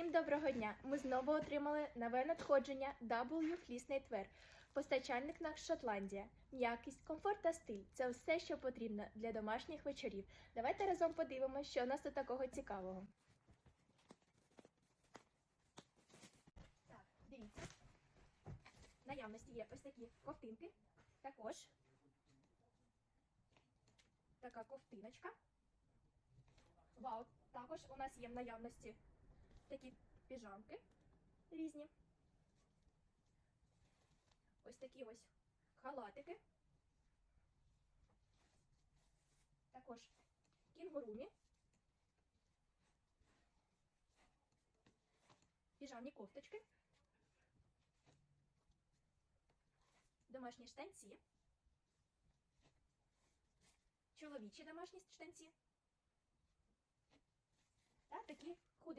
Всім доброго дня! Ми знову отримали нове надходження W Fleece Knitwear. Постачальник наш Шотландія. Якість, комфорт та стиль це все, що потрібно для домашніх вечорів. Давайте разом подивимося, що у нас тут такого цікавого. Так, дивіться. В наявності є ось такі ковтинки. Також така ковтиночка. Вау, також у нас є в наявності такі піжамки різні. Ось такі ось халатики. Також кінгурумі. Піжамні кофточки. Домашні штанці. Чоловічі домашні штанці. Та такі худики.